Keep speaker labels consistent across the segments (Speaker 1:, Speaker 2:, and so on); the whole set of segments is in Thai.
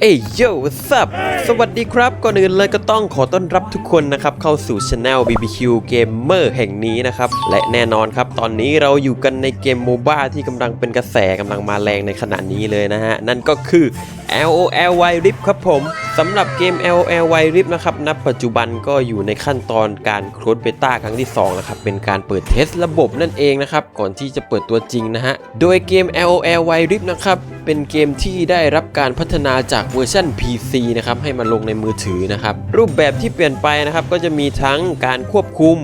Speaker 1: เอ้ยโย่ซับ สวัสดีครับ ก่อนอื่นเลยก็ต้องขอต้อนรับทุกคนนะครับ เข้าสู่ช anel BBQ Gamer แห่งนี้นะครับ และแน่นอนครับ ตอนนี้เราอยู่กันในเกมโมบ้าที่กำลังเป็นกระแสกำลังมาแรงในขณะนี้เลยนะฮะ นั่นก็คือ LOL Wild Rift ครับผมสำหรับเกม LOL Wild Rift นะครับณปัจจุบันก็อยู่ในขั้นตอนการโคลดเบต้าครั้งที่2นะครับเป็นการเปิดเทสระบบนั่นเองนะครับก่อนที่จะเปิดตัวจริงนะฮะโดยเกม LOL Wild Rift นะครับเป็นเกมที่ได้รับการพัฒนาจากเวอร์ชัน PC นะครับให้มาลงในมือถือนะครับรูปแบบที่เปลี่ยนไปนะครับก็จะมีทั้งการควบคุม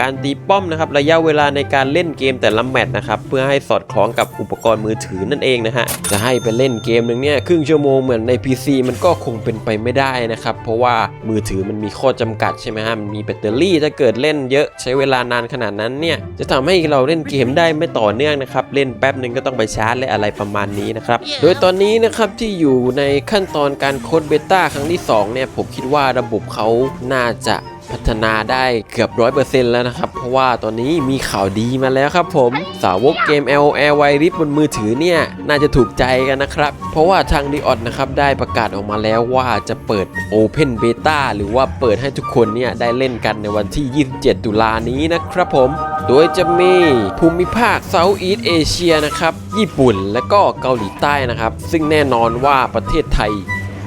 Speaker 1: การตีป้อมนะครับระยะเวลาในการเล่นเกมแต่ละแมตช์นะครับเพื่อให้สอดคล้องกับอุปกรณ์มือถือนั่นเองนะฮะจะให้ไปเล่นเกมหนึ่งเนี่ยครึ่งชั่วโมงเหมือนใน PC มันก็คงเป็นไปไม่ได้นะครับเพราะว่ามือถือมันมีข้อจำกัดใช่ไหมฮะมันมีแบตเตอรี่ถ้าเกิดเล่นเยอะใช้เวลานานขนาดนั้นเนี่ยจะทำให้เราเล่นเกมได้ไม่ต่อเนื่องนะครับเล่นแป๊บหนึ่งก็ต้องไปชาร์จและอะไรประมาณนี้นะครับโดยตอนนี้นะครับที่อยู่ในขั้นตอนการโค้ดเบต้าครั้งที่สองเนี่ยผมคิดว่าระบบเขาน่าจะ พัฒนาได้เกือบร้อยเปอร์เซ็นต์แล้วนะครับ เพราะว่าตอนนี้มีข่าวดีมาแล้วครับผม สาวกเกม LOL w i r i f บนมือถือเนี่ย น่าจะถูกใจกันนะครับ เพราะว่าทาง d ิออดนะครับ ได้ประกาศออกมาแล้วว่าจะเปิด Open Beta หรือว่าเปิดให้ทุกคนเนี่ยได้เล่นกันในวันที่ 27 ตุลานี้นะครับผมโดยจะมีภูมิภาค Southeast Asia นะครับ ญี่ปุ่นและก็เกาหลีใต้นะครับ ซึ่งแน่นอนว่าประเทศไทย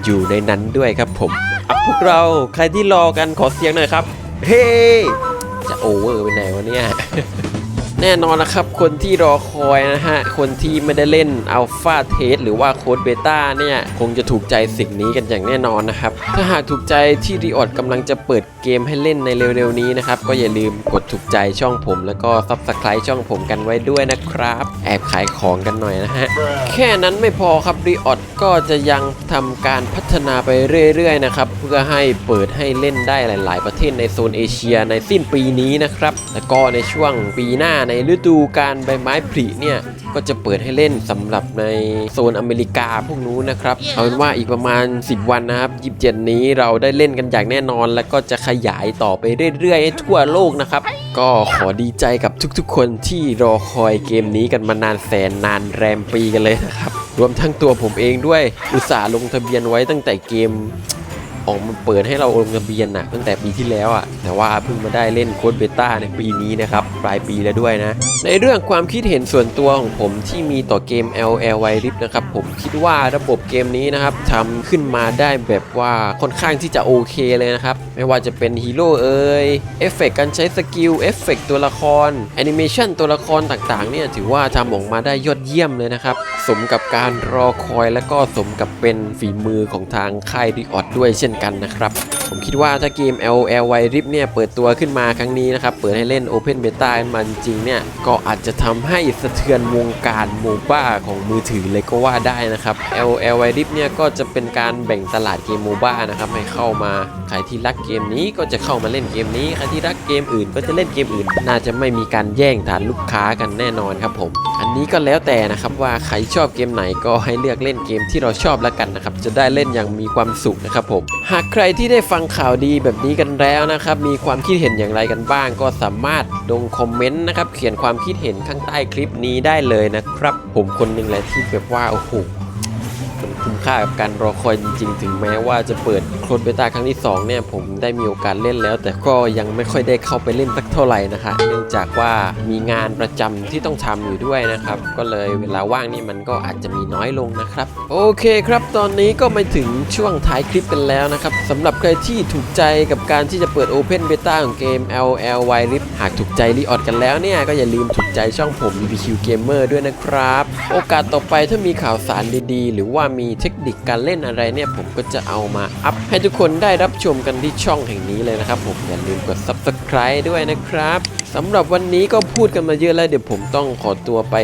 Speaker 1: อยู่ในนั้นด้วยครับผมอะพวกเราใครที่รอกันขอเสียงหน่อยครับ เฮ้ จะโอเวอร์ไปไหนวะเนี่ย แน่นอนนะครับ คนที่รอคอยนะฮะ คนที่ไม่ได้เล่นอัลฟาเทสหรือว่าโค้ดเบต้าเนี่ย คงจะถูกใจสิ่งนี้กันอย่างแน่นอนนะครับ ถ้าหากถูกใจที่รีออดกำลังจะเปิดเกมให้เล่นในเร็วๆนี้นะครับ ก็อย่าลืมกดถูกใจช่องผม แล้วก็ซับสไคร b e ช่องผมกันไว้ด้วยนะครับ แอบขายของกันหน่อยนะฮะ แค่นั้นไม่พอครับรีออดก็จะยังทำการพัฒนาไปเรื่อยๆนะครับ เพื่อให้เปิดให้เล่นได้หลาย ๆ ประเทศในโซนเอเชียในสิ้นปีนี้นะครับ แล้วก็ในช่วงปีหน้าในฤดูการใบไม้ผลิเนี่ยก็จะเปิดให้เล่นสำหรับในโซนอเมริกาพวกนู้นนะครับ เอาเป็นว่าอีกประมาณ 10 วันนะครับ27นี้เราได้เล่นกันอย่างแน่นอน แล้วก็จะขยายต่อไปเรื่อยๆให้ทั่วโลกนะครับ ก็ขอดีใจกับทุกๆ คนที่รอคอยเกมนี้กันมานานแสนนานแรมปีกันเลยนะครับ รวมทั้งตัวผมเองด้วยอุตส่าห์ลงทะเบียนไว้ตั้งแต่เกม ออกมาเปิดให้เราลงทะเบียนน่ะตั้งแต่ปีที่แล้วอะแต่ว่าเพิ่งมาได้เล่นโค้ดเบต้าในปีนี้นะครับปลายปีแล้วด้วยนะ ในเรื่องความคิดเห็นส่วนตัวของผมที่มีต่อเกม LL w i r i f นะครับผมคิดว่าระบบเกมนี้นะครับทำขึ้นมาได้แบบว่าค่อนข้างที่จะโอเคเลยนะครับ ไม่ว่าจะเป็นฮีโร่เอ่ยเอฟเฟกการใช้สกิลเอฟเฟกตัวละครแอนิเมชันตัวละครต่างๆเนี่ยถือว่าทำออกมาได้ยอดเยี่ยมเลยนะครับ สมกับการรอคอยและก็สมกับเป็นฝีมือของทางค่ายดิออดด้วยเช่นกันนะครับ ผมคิดว่าถ้าเกม LL w i r i f เนี่ยเปิดตัวขึ้นมาครั้งนี้นะครับ เปิดให้เล่น Open Beta ขึ้นมาจริงเนี่ย ก็อาจจะทำให้สะเทือนวงการโมบ้าของมือถือเลยก็ว่าได้นะครับ LL w i r i f เนี่ยก็จะเป็นการแบ่งตลาดเกมโมบ้านะครับให้เข้ามาใครที่รักเกมนี้ก็จะเข้ามาเล่นเกมนี้ใครที่รักเกมอื่นก็จะเล่นเกมอื่น น่าจะไม่มีการแย่งฐานลูกค้ากันแน่นอนครับผม อันนี้ก็แล้วแต่นะครับว่าใครชอบเกมไหนก็ให้เลือกเล่นเกมที่เราชอบแล้วกันนะครับจะได้เล่นอย่างมีความสุขนะครับผมหากใครที่ได้ฟังข่าวดีแบบนี้กันแล้วนะครับ มีความคิดเห็นอย่างไรกันบ้าง ก็สามารถลงคอมเมนต์นะครับ เขียนความคิดเห็นข้างใต้คลิปนี้ได้เลยนะครับ ผมคนหนึ่งแหละที่แบบว่าโอ้โห คุ้มค่ากับการรอคอยจริงๆ ถึงแม้ว่าจะเปิดโคลนเบต้าครั้งที่2เนี่ยผมได้มีโอกาสเล่นแล้ว แต่ก็ยังไม่ค่อยได้เข้าไปเล่นสักเท่าไหร่นะคะ เนื่องจากว่ามีงานประจำที่ต้องทำอยู่ด้วยนะครับ ก็เลยเวลาว่างนี่มันก็อาจจะมีน้อยลงนะครับ โอเคครับ ตอนนี้ก็มาถึงช่วงท้ายคลิปกันแล้วนะครับสำหรับใครที่ถูกใจกับการที่จะเปิด Open Beta ของเกม LL w i r i f หากถูกใจรีออดกันแล้วเนี่ยก็อย่าลืมถูกใจช่องผม BBQ Gamer ด้วยนะครับ โอกาสต่อไปถ้ามีข่าวสารดีๆ หรือว่ามีเทคนิคการเล่นอะไรเนี่ยผมก็จะเอามาอัพให้ทุกคนได้รับชมกันที่ช่องแห่งนี้เลยนะครับผมอย่าลืมกด Subscribe ด้วยนะครับสำหรับวันนี้ก็พูดกันมาเยอะแล้วเดี๋ยวผมต้องขอตัวไป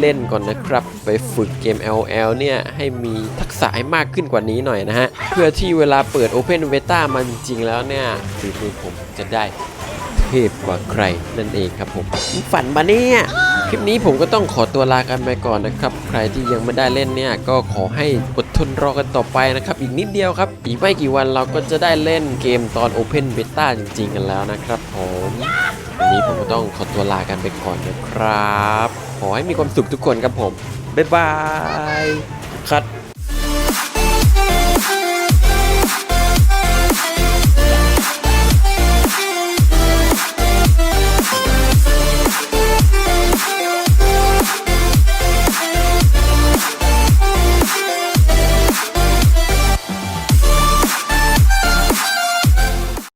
Speaker 1: เล่นก่อนนะครับ ไปฝึกเกม LL เนี่ยให้มีทักษะให้มากขึ้นกว่านี้หน่อยนะฮะ เพื่อที่เวลาเปิด Open Beta มันจริงๆแล้วเนี่ยฝีมือผมจะได้เทพกว่าใครนั่นเองครับผมฝันมาเนี่ย คลิปนี้ผมก็ต้องขอตัวลากันไปก่อนนะครับ ใครที่ยังไม่ได้เล่นเนี่ยก็ขอให้อดทนรอกันต่อไปนะครับ อีกนิดเดียวครับ อีกไม่กี่วันเราก็จะได้เล่นเกมตอน Open Beta จริง ๆ กันแล้วนะครับผมวันนี้ผมก็ต้องขอตัวลากันไปก่อนนะครับ ขอให้มีความสุขทุกคนครับผม บ๊ายบายคัด